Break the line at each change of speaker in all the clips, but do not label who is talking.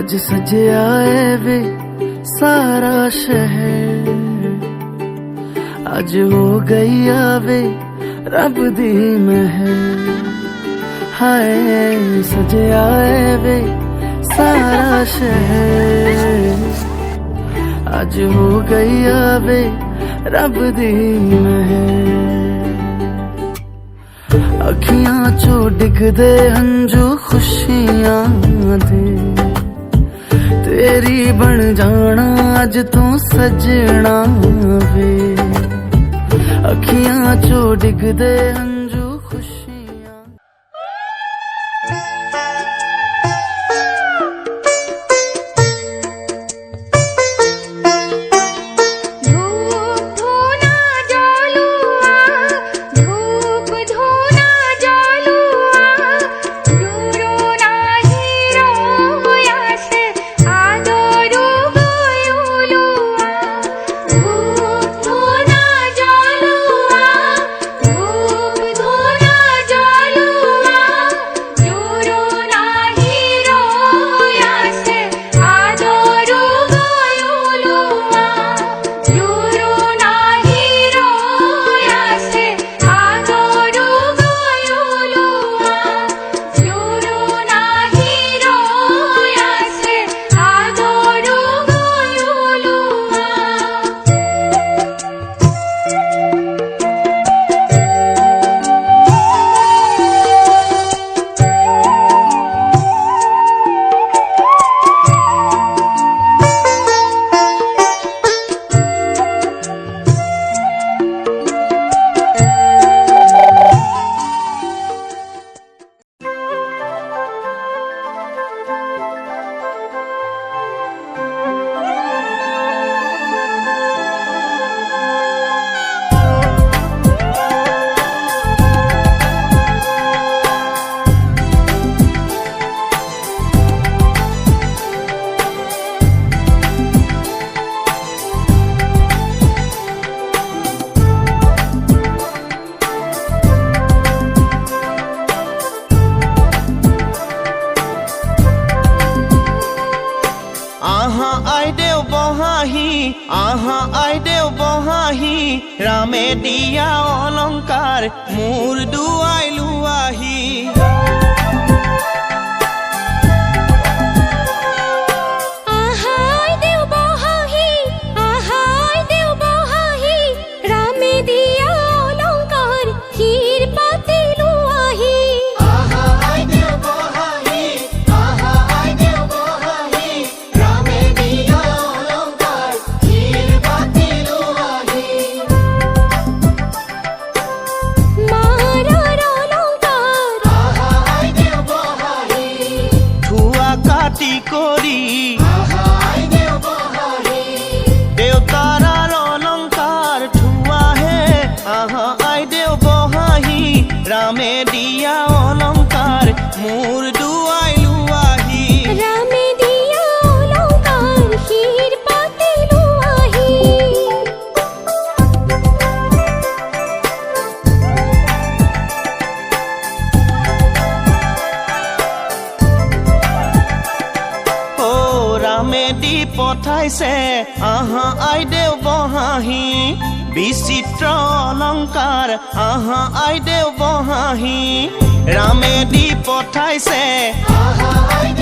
अज सज आए वे सारा शहर। अज हो गई आवे रब दी मह हाय, सज आए वे सारा शहर। अज हो गई आवे रब दी मह अखियाँ चो डिगदे हंजू खुशियाँ दे। ਤੇਰੀ ਬਣ ਜਾਣਾ ਅੱਜ ਤੂੰ ਸਜਣਾ ਵੇ ਅੱਖੀਆਂ ਚੋਂ ਡਿੱਗਦੇ ਹੰਝੂ
দিয়া অলংকাৰ মোৰ দুৱাই দি পঠাইছে। আহা আইদেউ বহাহি। বিচিত্ৰ অলংকাৰ আহা আইদেউ বহাহি। ৰামে দি পঠাইছে।
বিচিত্র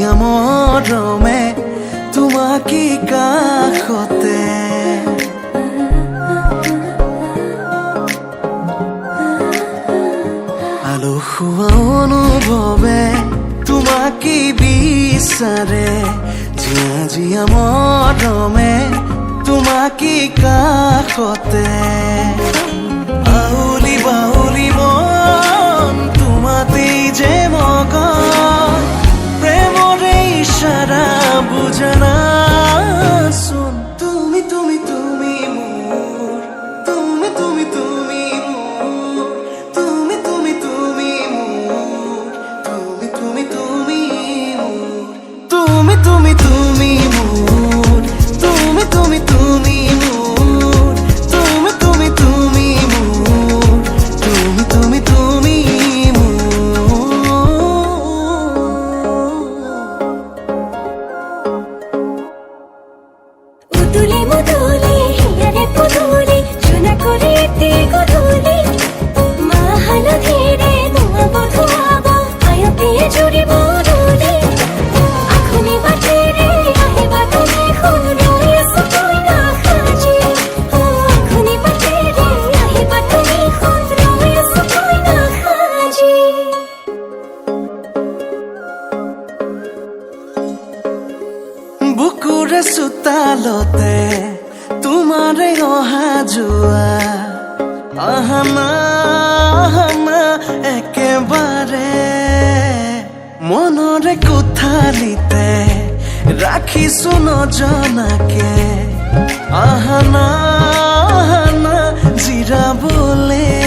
মরমে তোমাকে কাষতে আলো হোৱা অনুভৱে তোমাকে বিচাৰে জীয়া জীয়া মৰমে তোমাকে কাষতে সারা বুঝনা
তুলি মুতুলি হিয়ারে পুতুলি চুনা করিতে গো
মনরে কুথালিতে রাখি শুন জনাকে। আহানা আহানা জিরা বলে